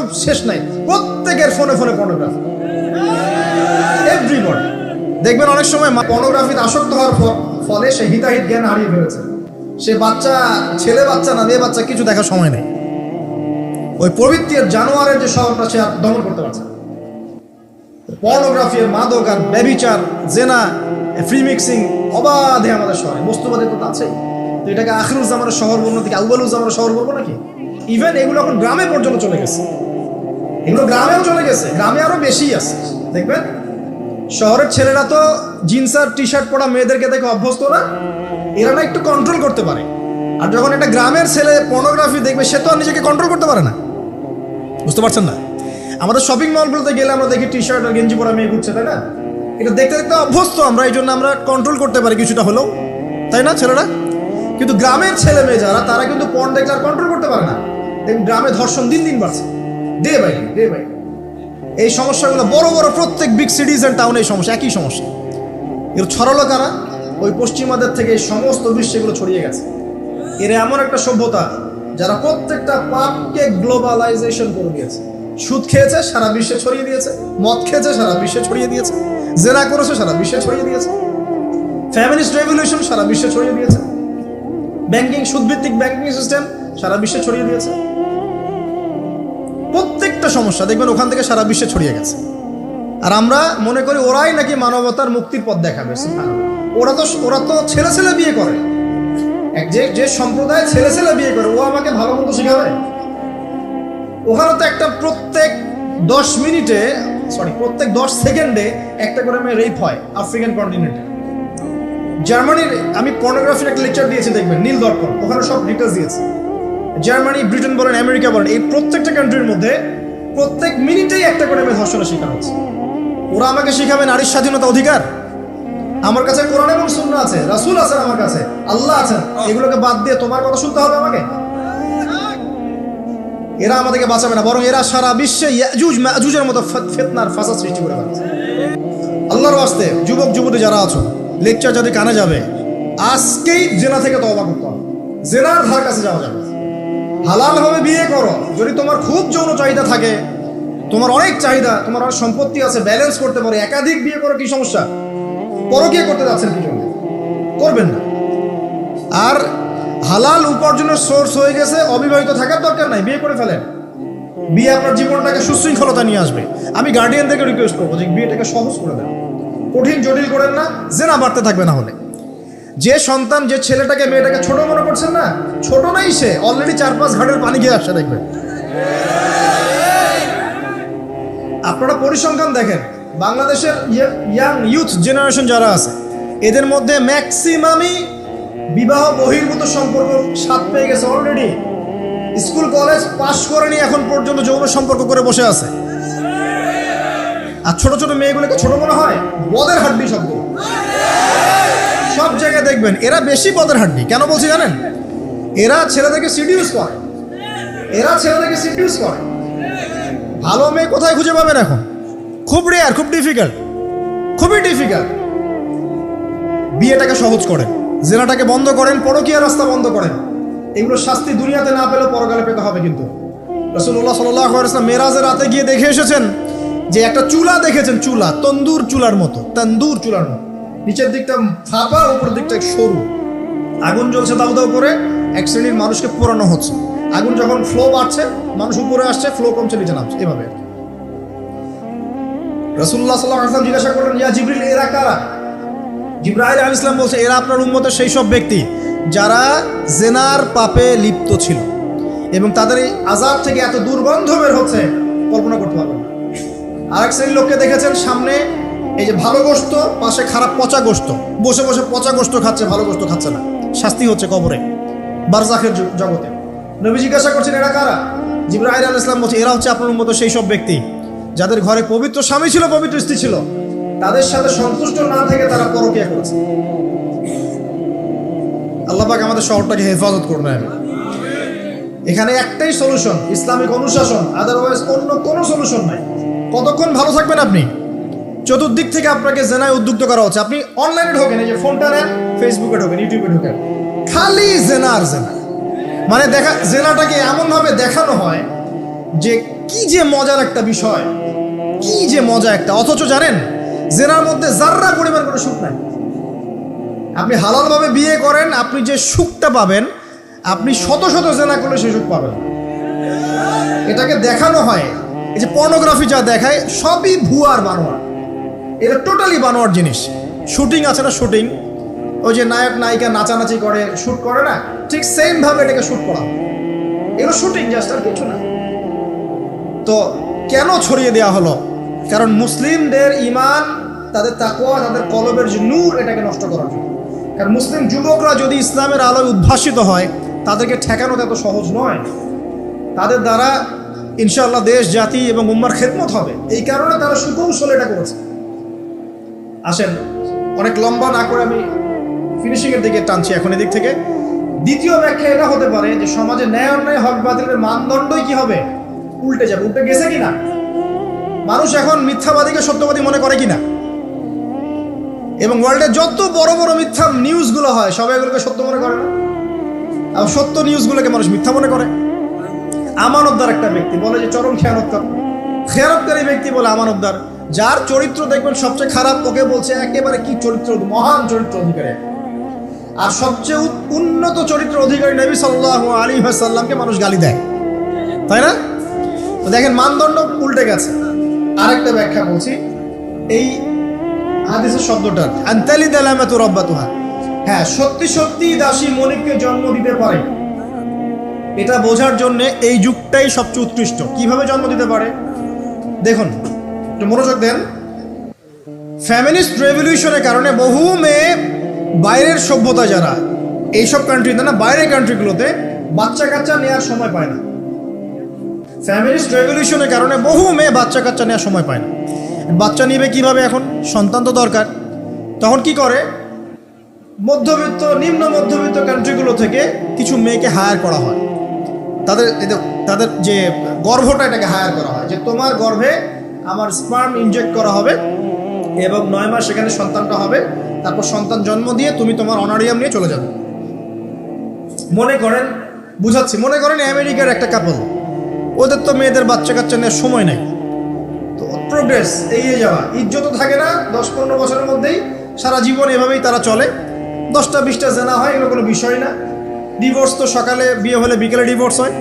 তো শেষ নাই। প্রত্যেকের ফোনে ফোনে পর্নোগ্রাফি এভরিবডি দেখবেন অনেক সময় পর্নোগ্রাফিতে আসক্ত হওয়ার ফলে সে হিতাহিত জ্ঞান হারিয়ে ফেলেছে। সে বাচ্চা, ছেলে বাচ্চা না, মেয়ে বাচ্চা কিছু দেখার সময় নেই। ওই পবিত্রের জানোয়ারের যে স্বভাবটা সে আর দমন করতে পারছে পর্নোগ্রাফি মাদক আর ব্যবিচার, জেনা ফ্রি মিক্সিং অবাধে আমাদের শহরে বস্তুবাদী তো আছেই তো এটাকে আখরুজ্জামানের শহর বলব নাকি আউবালুজ্জামানের শহর বলব নাকি? ইভেন এগুলো এখন গ্রামে পর্যন্ত চলে গেছে। এগুলো গ্রামেও চলে গেছে, গ্রামে আরও বেশি আছে, দেখবেন? শহরের ছেলেরা তো জিন্স আর টি শার্ট পরা মেয়েদেরকে দেখে অভ্যস্ত না, এরা না একটু কন্ট্রোল করতে পারে। আর যখন একটা গ্রামের ছেলে পর্নোগ্রাফি দেখবে, সে তো আর নিজেকে কন্ট্রোল করতে পারে না। বুঝতে পারছেন না? আমাদের শপিং মলগুলোতে গেলে আমরা দেখি টি শার্ট আর গেঞ্জি পরা মেয়ে ঘুরছে, তাই না? এটা দেখতে দেখতে অভ্যস্ত, আমরা এই জন্য আমরা কন্ট্রোল করতে পারি কিছুটা হলেও। তাই না, ছেলেরা? কিন্তু গ্রামের ছেলে মেয়ে যারা, তারা কিন্তু পর্ন দেখলে আর কন্ট্রোল করতে পারে না। দেখুন গ্রামে ধর্ষণ দিন দিন বাড়ছে। ডে বাই ডে বাই এই সমস্যাগুলো বড় বড় প্রত্যেক বিগ সিটিজ অ্যান্ড টাউনে এই সমস্যা, একই সমস্যা। এর ছড়ালো কারা? ওই পশ্চিমাদের থেকে এই সমস্ত বিশ্বেগুলো ছড়িয়ে গেছে। এর এমন একটা সভ্যতা যারা প্রত্যেকটা পাপকে গ্লোবালাইজেশন করে দিয়েছে। সুদ খেয়েছে, সারা বিশ্বে ছড়িয়ে দিয়েছে। মদ খেয়েছে, সারা বিশ্বে ছড়িয়ে দিয়েছে। জেনা করেছে, সারা বিশ্বে ছড়িয়ে দিয়েছে। ফ্যামিলিস্ট রেভলিউশন সারা বিশ্বে ছড়িয়ে দিয়েছে। ব্যাংকিং সুদভিত্তিক ব্যাংকিং সিস্টেম সারা বিশ্বে ছড়িয়ে দিয়েছে। সমস্যা, দেখবেন ওখান থেকে সারা বিশ্বে ছড়িয়ে গেছে। আর আমরা মনে করি ওরাই নাকি মানবতার মুক্তির পথ দেখাবে ওরা তো ওরা তো ছেলে ছেলে বিয়ে করে। যে যে সম্প্রদায় ছেলে ছেলে বিয়ে করে, ও আমাকে ভালো মন্দ শিখাবে? ওখানে তো একটা প্রত্যেক দশ মিনিটে সরি প্রত্যেক দশ সেকেন্ডে একটা করে মেয়ে রেপ হয় আফ্রিকান কন্টিনেন্টে জার্মানির, আমি পর্নোগ্রাফির একটা লেকচার দিয়েছি, দেখবেন, নীল দর্পণ, ওখানে সব ডিটেলস দিয়েছে। জার্মানি, ব্রিটেন বলেন, আমেরিকা বলেন, এই প্রত্যেকটা কান্ট্রির মধ্যে প্রত্যেক মিনিটেই একটা করে মেয়ে ধর্ষণের শিকার হচ্ছে। ওরা আমাকে শিখাবে নারীর স্বাধীনতা অধিকার। আমার কাছে কোরআন এবং শূন্য আছে, রাসূল আছেন আমার কাছে, আল্লাহ আছেন। এগুলোকে বাদ দিয়ে তোমার কথা শুনতে হবে আমাকে? এরা আমাদেরকে বাঁচাবে না, বরং এরা সারা বিশ্বে ইয়াজুজ মাজুজের মতো ফেত- ফেতনার ফাসাদ সৃষ্টি করে বেড়াচ্ছে আল্লাহর ওয়াস্তে, যুবক, যুবতী যারা আছো লেকচার যাদের কানে যাবে, আজকেই জেনা থেকে তওবা করতে হবে। জেনার ধার কাছে যাওয়া যাবে। হালাল ভাবে বিয়ে করো। যদি তোমার খুব যৌন চাহিদা থাকে তোমার অনেক চাহিদা, তোমার অনেক সম্পত্তি আছে ব্যালেন্স করতে পারো, একাধিক বিয়ে করো, কি সমস্যা? পরকীয় করতে যাচ্ছেন কি জন্য করবেন না। আর হালাল উপার্জনের সোর্স হয়ে গেছে, অবিবাহিত থাকার দরকার নাই, বিয়ে করে ফেলেন। বিয়ে আপনার জীবনটাকে সুশৃঙ্খলতা নিয়ে আসবে। আমি গার্ডিয়ানদেরকে রিকোয়েস্ট করব যে বিয়েটাকে সহজ করে দেন। কঠিন, জটিল করেন না, জেনা বাড়তে থাকবে না হলে। যে সন্তান, যে ছেলেটাকে, মেয়েটাকে ছোট মনে করছেন না, ছোট নাই সে অলরেডি চার পাঁচ ঘাটের পানি গিয়ে আসছে, দেখবেন। আপনারা পরিসংখ্যান দেখেন, বাংলাদেশের ইয়াং ইউথ জেনারেশন যারা আছে, এদের মধ্যে ম্যাক্সিমামই বিবাহ বহির্ভূত সম্পর্ক স্বাদ পেয়ে গেছে অলরেডি স্কুল, কলেজ পাশ করেনি এখন পর্যন্ত, যৌন সম্পর্ক করে বসে আছে। আর ছোট ছোট মেয়েগুলোকে ছোট মনে হয়, বদের হাড্ডি সবগুলো সব জায়গায় দেখবেন, এরা বেশি পদের হাড্ডি। কেন বলছি জানেন? এরা ছেলেদেরকে সিডিউস করে। এরা ছেলেদেরকে সিডিউস করে। ভালো মেয়ে কোথায় খুঁজে পাবেন এখন? খুব রেয়ার খুব ডিফিকাল্ট খুবই ডিফিকাল্ট বিয়েটাকে সহজ করেন জেনাটাকে বন্ধ করেন, পরকীয়া রাস্তা বন্ধ করেন। এগুলো শাস্তি দুনিয়াতে না পেলেও পরকালে পেতে হবে কিন্তু। রসুল্লাহ সাল্লাম মেরাজের রাতে গিয়ে দেখে এসেছেন যে একটা চুলা দেখেছেন, চুলা, তন্দুর চুলার মতো, তন্দুর চুলার মতো। নিচের দিকটা ফাঁপা, উপরের দিকটা সরু। আগুন জ্বলছে দাউ দাউ করে, এক শ্রেণির মানুষকে পোড়ানো হচ্ছে। আগুন যখন ফ্লো বাড়ছে, মানুষ উপরে আসছে ফ্লো কমছে, নিচে নামছে। এভাবে রসুল্লাহ সাল্লাহ আসলাম জিজ্ঞাসা করলেন, ইয়া জিবরিল, এরা কারা? জিব্রাহিল আল ইসলাম বলছে, এরা আপনার উন্মতের সেই সব ব্যক্তি যারা জেনার পাপে লিপ্ত ছিল এবং তাদের এই আজাব থেকে এত দুর্গন্ধ বের হচ্ছে, কল্পনা করতে পারবেন না। আর এক শ্রেণির লোককে দেখেছেন, সামনে এই যে ভালো গোস্ত পাশে খারাপ পচা গোস্ত বসে বসে পচা গোস্ত খাচ্ছে, ভালো গোস্ত খাচ্ছে না। শাস্তি হচ্ছে কবরে বারজাখের জগতে। নবী জিজ্ঞাসা করছেন, এরা কারা? জিব্রাহিল আল ইসলাম বলছে, এরা হচ্ছে আপনার মতো সেই সব ব্যক্তি। যাদের ঘরে পবিত্র স্বামী ছিল, পবিত্র স্ত্রী ছিল। তাদের সাথে সন্তুষ্ট না থেকে তারা পরকিয়া করেছে। আল্লাহ আমাদের শহরটাকে হেফাজত করবেন এখানে একটাই সলিউশন ইসলামিক অনুশাসন। আদারওয়াইজ অন্য কোনো সলিউশন নাই। কতক্ষণ ভালো থাকবেন আপনি? চতুর্দিক থেকে আপনাকে জেনায় উদ্যুক্ত করা হচ্ছে। আপনি অনলাইনে ঢোকেন, এই যে ফোনটা নেন ফেসবুকে ঢোকেন ইউটিউবে ঢোকেন। খালি জেনার জেনা। মানে দেখা জেনাটাকে এমনভাবে দেখানো হয় যে কি যে মজার একটা বিষয়, কি যে মজা একটা। অথচ জানেন জেনার মধ্যে জাররা পরিমাণ কোনো সুখ নাই। আপনি হালালভাবে বিয়ে করেন, আপনি যে সুখটা পাবেন, আপনি শত শত জেনা করলে সে সুখ পাবেন। এটাকে দেখানো হয়। এই যে পর্নোগ্রাফি যা দেখায়, সবই ভুয়ার বানোয়ার। এটা টোটালি বানোয়ার জিনিস। শুটিং আছে না শুটিং ওই যে নায়ক, নায়িকা নাচানাচি করে শুট করে না? ঠিক সেম ভাবে এটাকে শুট করা। এগুলো শুটিং জাস্ট আর কিছু না। তো কেন ছড়িয়ে দেওয়া হলো? কারণ মুসলিমদের ইমান তাদের তাকওয়া, তাদের কলবের যে নূর, এটাকে নষ্ট করার জন্য। কারণ মুসলিম যুবকরা যদি ইসলামের আলোয় উদ্ভাসিত হয়, তাদেরকে ঠেকানো এত সহজ নয়। তাদের দ্বারা ইনশাআল্লাহ দেশ, জাতি এবং উম্মার খেদমত হবে। এই কারণে তারা সুকৌশল এটা করেছে। আসেন, অনেক লম্বা না করে আমি ফিনিশিং এর দিকে টানছি এখন এদিক থেকে। দ্বিতীয় ব্যাখ্যা এটা হতে পারে যে সমাজে ন্যায় অন্যায়, হক বাতিলের মানদণ্ডই কি হবে? উল্টে যাবে। উল্টে গেছে কিনা? মানুষ এখন মিথ্যাবাদীকে সত্যবাদী মনে করে কিনা? এবং ওয়ার্ল্ডে যত বড় বড় মিথ্যা নিউজগুলো হয়, সবাই এগুলোকে সত্য মনে করে না? সত্য নিউজগুলোকে মানুষ মিথ্যা মনে করে? আমানতদার একটা ব্যক্তি বলে যে চরম খেয়ানতকার। খেয়ানতকারী ব্যক্তি বলে আমানতদার। যার চরিত্র দেখবেন সবচেয়ে খারাপ, ওকে বলছে একেবারে কি চরিত্র? মহান চরিত্র অধিকারী। আর সবচেয়ে উন্নত চরিত্র অধিকারী নবী সাল্লাহ আলী সাল্লামকে মানুষ গালি দেয়। তাই না? তো দেখেন মানদণ্ড উল্টে গেছে। আরেকটা ব্যাখ্যা বলছি। এই হাদিসের শব্দটা আন্তালি হ্যাঁ সত্যি সত্যি দাসী মনিককে জন্ম দিতে পারে। এটা বোঝার জন্য এই যুগটাই সবচেয়ে উৎকৃষ্ট। কীভাবে জন্ম দিতে পারে? দেখুন, একটু মনোযোগ দেন। ফ্যামিলিস্ট রেভলিউশনের কারণে বহু মেয়ে বাইরের সভ্যতা যারা, এইসব কান্ট্রিতে না, বাইরের কান্ট্রিগুলোতে বাচ্চা কাচ্চা নেওয়ার সময় পায় না। ফ্যামিলিস্ট রেভলিউশনের কারণে বহু মেয়ে বাচ্চা কাচ্চা নেওয়ার সময় পায় না। বাচ্চা নিবে কীভাবে এখন? সন্তান তো দরকার। তখন কি করে? মধ্যবিত্ত, নিম্ন মধ্যবিত্ত কান্ট্রিগুলো থেকে কিছু মেয়েকে হায়ার করা হয়। তাদের তাদের যে গর্ভটা এটাকে হায়ার করা হয়। যে তোমার গর্ভে আমার স্পার্ম ইনজেক্ট করা হবে এবং নয় মাস সেখানে সন্তানটা হবে। তারপর সন্তান জন্ম দিয়ে তুমি তোমার অনারিয়াম নিয়ে চলে যাবে। মনে করেন, বুঝাচ্ছি, মনে করেন আমেরিকার একটা কাপল ওদের তো মেয়েদের বাচ্চা কাচ্চা নেওয়ার সময় নেই। তো প্রোগ্রেস এগিয়ে যাওয়া। ইজ্জত থাকে না, দশ পনেরো বছরের মধ্যেই সারা জীবন এভাবেই তারা চলে। দশটা, বিশটা জেনা হয়, এগুলো কোনো বিষয় না। ডিভোর্স তো সকালে, বিয়ে হলে বিকেলে ডিভোর্স হয়।